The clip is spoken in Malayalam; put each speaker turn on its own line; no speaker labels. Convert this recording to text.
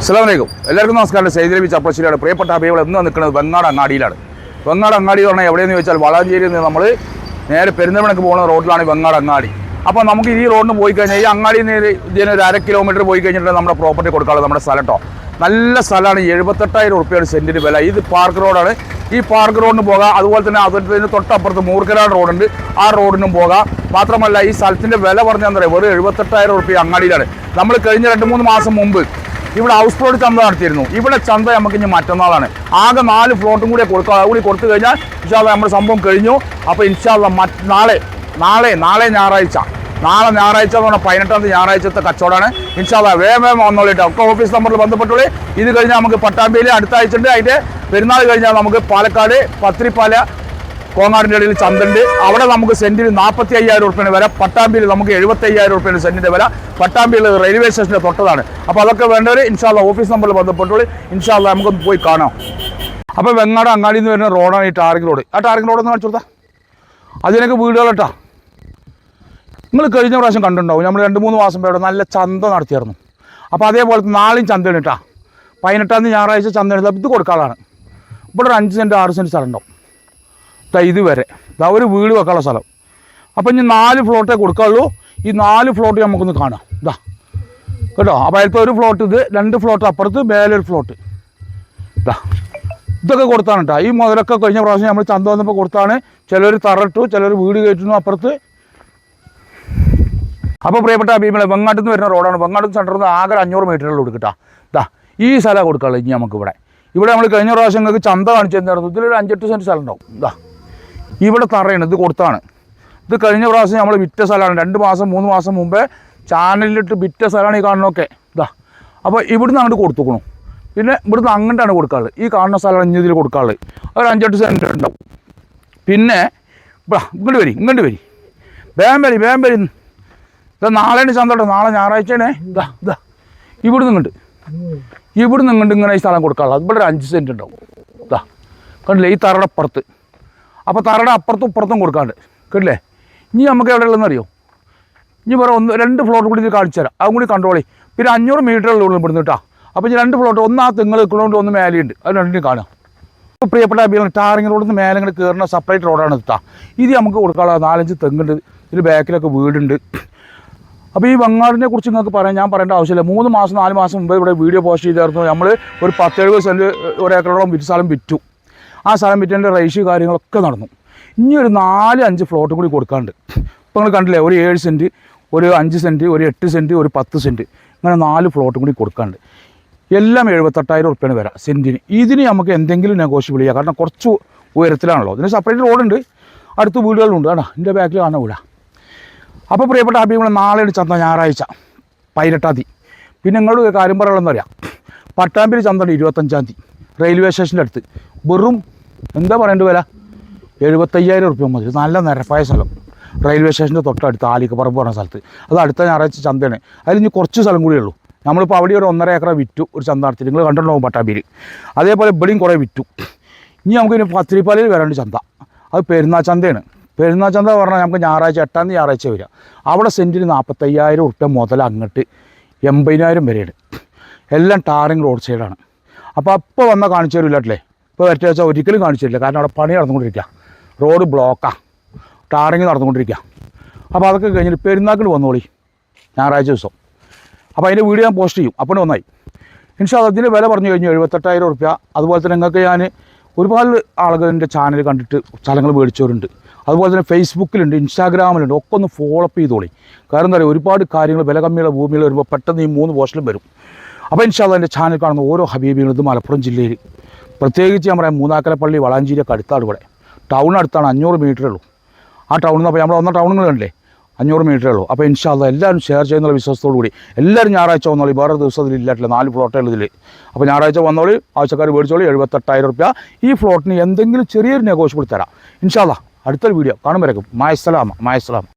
അസ്സലാമലൈക്കും. എല്ലാവർക്കും നമസ്കാരം. സൈദരബി ചപ്പശ്ശേരിയാണ് പ്രിയപ്പെട്ട അഭികൾ എന്ന് നിൽക്കുന്നത് വെങ്ങാട് അങ്ങാടിയിലാണ്. വെങ്ങാട് അങ്ങാടി എന്ന് പറഞ്ഞാൽ എവിടെയെന്ന് ചോദിച്ചാൽ വളാഞ്ചേരിയിൽ നിന്ന് നമ്മൾ നേരെ പെരുന്തമണക്ക് പോകുന്ന റോഡിലാണ് വെങ്ങാട് അങ്ങാടി. അപ്പോൾ നമുക്ക് ഈ റോഡിന് പോയി കഴിഞ്ഞാൽ ഈ അങ്ങാടിയിൽ നിന്ന് ഇതിന് ഒരു അര കിലോമീറ്റർ പോയി കഴിഞ്ഞിട്ട് നമ്മുടെ പ്രോപ്പർട്ടി കൊടുക്കാനുള്ളത് നമ്മുടെ സ്ഥലം കേട്ടോ നല്ല സ്ഥലമാണ്. എഴുപത്തെട്ടായിരം ഉറുപ്പ്യാണ് സെന്റിന് വില. ഇത് പാർക്ക് റോഡാണ്. ഈ പാർക്ക് റോഡിന് പോകാം. അതുപോലെ തന്നെ അതിന് തൊട്ടപ്പുറത്ത് മൂർക്കരാട് റോഡുണ്ട്. ആ റോഡിനും പോകാം. മാത്രമല്ല ഈ സ്ഥലത്തിന്റെ വില പറഞ്ഞാൽ എന്താ പറയുക? വെറും എഴുപത്തെട്ടായിരം ഉറുപ്പ്യ അങ്ങാടിയിലാണ്. നമ്മൾ കഴിഞ്ഞ രണ്ട് മൂന്ന് മാസം മുമ്പ് ഇവിടെ ഹൗസ് ബോട്ട് ചന്ത നടത്തിയിരുന്നു. ഇവിടെ ചന്ത നമുക്ക് ഇനി മറ്റന്നാളാണ്. ആകെ നാല് ഫ്ലോട്ടും കൂടി കൊടുക്കുക അതുകൂടി കൊടുത്തു കഴിഞ്ഞാൽ ഇൻഷാല്ല നമ്മുടെ സംഭവം കഴിഞ്ഞു. അപ്പോൾ ഇൻഷാല്ല നാളെ നാളെ നാളെ ഞായറാഴ്ച. നാളെ ഞായറാഴ്ച എന്ന് പറഞ്ഞാൽ പതിനെട്ടാം തീയതി ഞായറാഴ്ചത്തെ കച്ചവടമാണ്. ഇൻഷാല്ല വേഗം വേഗം വന്നോളിട്ടോ. ഒക്കെ ഓഫീസ് നമ്പറിൽ ബന്ധപ്പെട്ടോളി ഇത് കഴിഞ്ഞാൽ നമുക്ക് പട്ടാമ്പിയിൽ അടുത്ത ആഴ്ച ഉണ്ട്. അതിന്റെ പെരുന്നാൾ കഴിഞ്ഞാൽ നമുക്ക് പാലക്കാട് പത്രിപ്പാല കോങ്ങാടിന്റെ ഇടയിൽ ചന്തണ്ട്. അവിടെ നമുക്ക് സെന്റിന് നാൽപ്പത്തി അയ്യായിരം ഉറുപ്പിന് വില. പട്ടാമ്പിയിൽ നമുക്ക് എഴുപത്തി അയ്യായിരം ഉറുപ്പിന് സെന്റിന്റെ വില. പട്ടാമ്പിയിൽ റെയിൽവേ സ്റ്റേഷന്റെ തൊട്ടതാണ്. അപ്പോൾ അതൊക്കെ വേണ്ടവർ ഇൻഷാല്ല ഓഫീസ് നമ്പറിൽ ബന്ധപ്പെട്ടോളി ഇൻഷാല്ല നമുക്കൊന്ന് പോയി കാണാം. അപ്പോൾ വെങ്ങാട് അങ്ങാടിയിൽ നിന്ന് വരുന്ന റോഡാണ് ഈ ടാറിംഗ് റോഡ്. ആ ടാറിംഗ് റോഡ് ഒന്ന് കാണിച്ചു കൊടുത്താൽ അതിനൊക്കെ വീടുകളട്ടാ. നിങ്ങൾ കഴിഞ്ഞ പ്രാവശ്യം കണ്ടിട്ടുണ്ടാവും. നമ്മൾ രണ്ട് മൂന്ന് മാസം പേടും നല്ല ചന്ത നടത്തിയായിരുന്നു. അപ്പോൾ അതേപോലെ നാളെയും ചന്തയാണ് കേട്ടാ. പതിനെട്ടാം തീയതി ഞായറാഴ്ച ചന്ത എടുത്താൽ ഇത് കൊടുക്കാളാണ് ഇവിടെ ഒരു അഞ്ച് സെന്റ് ആറ് സെന്റ് സ്ഥലം ഉണ്ടാവും. ഇതുവരെ. ഇതാ ഒരു വീട് വെക്കാനുള്ള സ്ഥലം. അപ്പോൾ ഇനി നാല് ഫ്ലോട്ടേ കൊടുക്കാനുള്ളൂ ഈ നാല് ഫ്ലോട്ട് നമുക്കൊന്ന് കാണാം. ഇതാ കേട്ടോ? അപ്പോൾ അതിലത്തെ ഒരു ഫ്ലോട്ട് ഇത് രണ്ട് ഫ്ലോട്ട് അപ്പുറത്ത് മേലൊരു ഫ്ലോട്ട് ഇതാ ഇതൊക്കെ കൊടുത്താണ് കേട്ടോ ഈ മുതലൊക്കെ കഴിഞ്ഞ പ്രാവശ്യം നമ്മൾ ചന്ത വന്നപ്പോൾ കൊടുത്താണ്. ചിലർ തറട്ടു ചിലർ വീട് കയറ്റുന്നു അപ്പുറത്ത്. അപ്പോൾ പ്രിയപ്പെട്ട ഭീമളെ വെങ്ങാട്ടിൽ നിന്ന് വരുന്ന റോഡാണ്. വെങ്ങാട്ടിൽ സെന്ററിൽ നിന്ന് ആകെ ഒരു അഞ്ഞൂറ് മീറ്ററിൽ കൊടുക്കട്ടാ ഇതാ ഈ സ്ഥലം കൊടുക്കാനുള്ളത് ഇനി നമുക്ക് ഇവിടെ ഇവിടെ നമ്മൾ കഴിഞ്ഞ പ്രാവശ്യം നിങ്ങൾക്ക് ചന്ത കാണിച്ചു തന്നിരുന്നു. ഇതിലൊരു അഞ്ചെട്ട് സെന്റ് സ്ഥലം ഉണ്ടാവും. ഇതാ ഇവിടെ തറയാണ് ഇത് കൊടുത്താണ്. ഇത് കഴിഞ്ഞ പ്രാവശ്യം നമ്മൾ വിറ്റ സ്ഥലമാണ്. രണ്ട് മാസം മൂന്ന് മാസം മുമ്പേ ചാനലിലിട്ട് വിറ്റ സ്ഥലമാണ് ഈ കാണുന്നൊക്കെ ഇതാ. അപ്പോൾ ഇവിടുന്ന് അങ്ങോട്ട് കൊടുത്തുക്കണു. പിന്നെ ഇവിടുന്ന് അങ്ങോട്ടാണ് കൊടുക്കാറുള്ളത് ഈ കാണുന്ന സ്ഥലമാണ് ഇനി ഇതിൽ കൊടുക്കാറുള്ളത് ഒരു അഞ്ചെട്ട് സെന്റ് ഉണ്ടാവും. പിന്നെ ഇങ്ങോട്ട് വരി ഇങ്ങോട്ട് വരി. വേം വരി വേം വരി. ഇതാ നാളെയാണ് ചന്തട്ടോ നാളെ ഞായറാഴ്ചയാണേ. ഇതാ ഇതാ. ഇവിടുന്ന് ഇങ്ങോട്ട് ഇവിടുന്ന് ഇങ്ങോട്ട് ഇങ്ങനെ ഈ സ്ഥലം കൊടുക്കാറുള്ളത് ഇവിടെ ഒരു അഞ്ച് സെന്റ് ഉണ്ടാവും. ഇതാ. കണ്ടില്ലേ? ഈ തറയുടെ അപ്പുറത്ത്. അപ്പോൾ തറയുടെ അപ്പുറത്തും ഇപ്പുറത്തും കൊടുക്കാണ്ട്. കേട്ടില്ലേ? ഇനി നമുക്ക് എവിടെ ഉള്ളതെന്ന് അറിയോ? ഇനി വേറെ ഒന്ന് രണ്ട് ഫ്ലോട്ട് കൂടി കാണിച്ചു തരാം. അതും കൂടി കണ്ടോളി പിന്നെ അഞ്ഞൂറ് മീറ്ററുള്ള ഉള്ളു ഇവിടുന്ന് കേട്ടോ. അപ്പോൾ ഇനി രണ്ട് ഫ്ലോട്ട് ഒന്ന് തെങ്ങൾ നിൽക്കുന്നതുകൊണ്ട് ഒന്ന് മേലെയുണ്ട്. അത് രണ്ടിനും കാണാം. പ്രിയപ്പെട്ട അഭിയാണ് ടാറിങ് റോഡിൽ നിന്ന് മേലെ ഇങ്ങനെ കയറുന്ന സെപ്പറേറ്റ് റോഡാണ് ഇട്ടാ ഇത് നമുക്ക് കൊടുക്കാനുള്ള നാലഞ്ച് തെങ്ങുണ്ട്. ഇതിൽ ബാക്കിലൊക്കെ വീടുണ്ട്. അപ്പോൾ ഈ വങ്ങാടിനെ കുറിച്ച് നിങ്ങൾക്ക് പറയാൻ ഞാൻ പറയേണ്ട ആവശ്യമില്ല. മൂന്ന് മാസം നാല് മാസം മുമ്പ് ഇവിടെ വീഡിയോ പോസ്റ്റ് ചെയ്തായിരുന്നു നമ്മൾ ഒരു പത്തേഴ് സെന്റ് ഒരു ഏക്കറോളം വിറ്റ് സ്ഥലം വിറ്റു. ആ സ്ഥലം വിറ്റേന്റെ റേഷ്യോ കാര്യങ്ങളൊക്കെ നടന്നു. ഇനി ഒരു നാല് അഞ്ച് ഫ്ലോട്ട് കൂടി കൊടുക്കാണ്ട്. ഇപ്പോൾ നിങ്ങൾ കണ്ടില്ലേ ഒരു ഏഴ് സെന്റ് ഒരു അഞ്ച് സെന്റ് ഒരു എട്ട് സെന്റ് ഒരു പത്ത് സെന്റ് അങ്ങനെ നാല് ഫ്ലോട്ടും കൂടി കൊടുക്കാണ്ട്. എല്ലാം എഴുപത്തെട്ടായിരം ഉറുപ്പ്യാണ് വരാം സെന്റിന് ഇതിന് നമുക്ക് എന്തെങ്കിലും നെഗോഷ്യബിൾ ചെയ്യാം. കാരണം കുറച്ച് ഉയരത്തിലാണല്ലോ. ഇതിന് സെപ്പറേറ്റ് റോഡുണ്ട് അടുത്ത് വീടുകളുണ്ട്. കേട്ടോ എന്റെ ബാക്കിൽ കാണാൻ വീടാ. അപ്പോൾ പ്രിയപ്പെട്ട അഭിമുഖം നാളെ ചന്ത ഞായറാഴ്ച. പതിനെട്ടാം തീയതി. പിന്നെ നിങ്ങളോട് ഒരു കാര്യം പറയാനുള്ളതെന്ന് അറിയാം പട്ടാമ്പിൽ ചന്തണ്ട് ഇരുപത്തഞ്ചാം തീയതി. റെയിൽവേ സ്റ്റേഷന്റെ അടുത്ത്. വെറും എന്താ പറയേണ്ട വില? എഴുപത്തയ്യായിരം റുപ്യ മതി നല്ല നിരപ്പായ സ്ഥലം. റെയിൽവേ സ്റ്റേഷന്റെ തൊട്ടടുത്ത് ആലിക്കപ്പറമ്പ് പറഞ്ഞ സ്ഥലത്ത്. അത് അടുത്ത ഞായറാഴ്ച ചന്തയാണ്. അതിൽ ഇനി കുറച്ച് സ്ഥലം കൂടിയേ ഉള്ളൂ. നമ്മളിപ്പോൾ അവിടെ ഒരു ഒന്നര ഏക്കറ വിറ്റു ഒരു ചന്ത നടത്തി. നിങ്ങൾ കണ്ടിട്ടുണ്ടാവും പട്ടാമ്പേര് അതേപോലെ ഇവിടെയും കുറേ വിറ്റു. ഇനി നമുക്ക് ഇനി പത്തിരിപ്പാലയിൽ വരാണ്ട് ചന്ത. അത് പെരുന്നാൾ ചന്തയാണ്. പെരുന്നാൾ ചന്ത പറഞ്ഞാൽ നമുക്ക് ഞായറാഴ്ച എട്ടാം തീയതി ഞായറാഴ്ച വരിക. അവിടെ സെന്റിന് നാൽപ്പത്തയ്യായിരം ഉറുപ്പ്യ മുതൽ അങ്ങോട്ട് എൺപതിനായിരം വരെയാണ്. എല്ലാം ടാറിങ് റോഡ് സൈഡാണ്. അപ്പോൾ അപ്പോൾ വന്നാൽ കാണിച്ചു തരില്ലല്ലേ ഇപ്പോൾ വരച്ച ഒരിക്കലും കാണിച്ചില്ല കാരണം അവിടെ പണി നടന്നുകൊണ്ടിരിക്കുക റോഡ് ബ്ലോക്കാണ് ടാറിങ് നടന്നുകൊണ്ടിരിക്കുക അപ്പോൾ അതൊക്കെ കഴിഞ്ഞിട്ട് പെരുന്നാക്കിൽ വന്നോളി. ഞായറാഴ്ച ദിവസം. അപ്പോൾ അതിന്റെ വീഡിയോ ഞാൻ പോസ്റ്റ് ചെയ്യും. അപ്പോൾ ഒന്നായി ഇൻഷാ അതിന്റെ വില പറഞ്ഞു കഴിഞ്ഞു എഴുപത്തെട്ടായിരം ഉറുപ്യ അതുപോലെ തന്നെ നിങ്ങൾക്ക് ഞാൻ ഒരുപാട് ആളുകൾ എന്റെ ചാനൽ കണ്ടിട്ട് സ്ഥലങ്ങൾ മേടിച്ചവരുണ്ട്. അതുപോലെ തന്നെ ഫേസ്ബുക്കിലുണ്ട് ഇൻസ്റ്റാഗ്രാമിലുണ്ട് ഒക്കെ ഒന്ന് ഫോളോ അപ്പ് ചെയ്തോളി. കാരണം എന്താ പറയുക ഒരുപാട് കാര്യങ്ങൾ വില കമ്മിയുള്ള ഭൂമിയിൽ വരുമ്പോൾ പെട്ടെന്ന് ഈ മൂന്ന് പോസ്റ്റിലും വരും. അപ്പോൾ ഇൻഷാല്ല എന്റെ ചാനൽ കാണുന്ന ഓരോ ഹബീബികളും ഇത് മലപ്പുറം ജില്ലയിൽ. പ്രത്യേകിച്ച് ഞാൻ പറയാം മൂന്നാക്കലപ്പള്ളി വളാഞ്ചേരിയൊക്കെ അടുത്താണ് ഇവിടെ. ടൗൺ അടുത്താണ് അഞ്ഞൂറ് മീറ്ററേ ഉള്ളൂ. ആ ടൗണിൽ നിന്ന് അപ്പോൾ നമ്മൾ ഒന്ന ടൗണുകൾ കണ്ടില്ലേ? അഞ്ഞൂറ് മീറ്ററേ ഉള്ളൂ. അപ്പോൾ ഇൻഷാല്ല എല്ലാവരും ഷെയർ ചെയ്യുന്നുള്ള വിശ്വാസത്തോടു കൂടി. എല്ലാവരും ഞായറാഴ്ച വന്നോളി. വേറെ ദിവസം അതിൽ ഇല്ലാട്ടില്ല. നാല് ഫ്ലോട്ടേ ഉള്ളതിൽ അപ്പോൾ ഞായറാഴ്ച വന്നോളി. ആവശ്യക്കാർ മേടിച്ചോളി. എഴുപത്തെട്ടായിരം റുപ്യ. ഈ ഫ്ലോട്ടിന് എന്തെങ്കിലും ചെറിയൊരു നെഗോഷ്യബിൾ തരാം. ഇൻഷാല്ല അടുത്തൊരു വീഡിയോ കാണുമ്പോഴേക്കും മായസ്സലാമ. മായസ്സലാമ.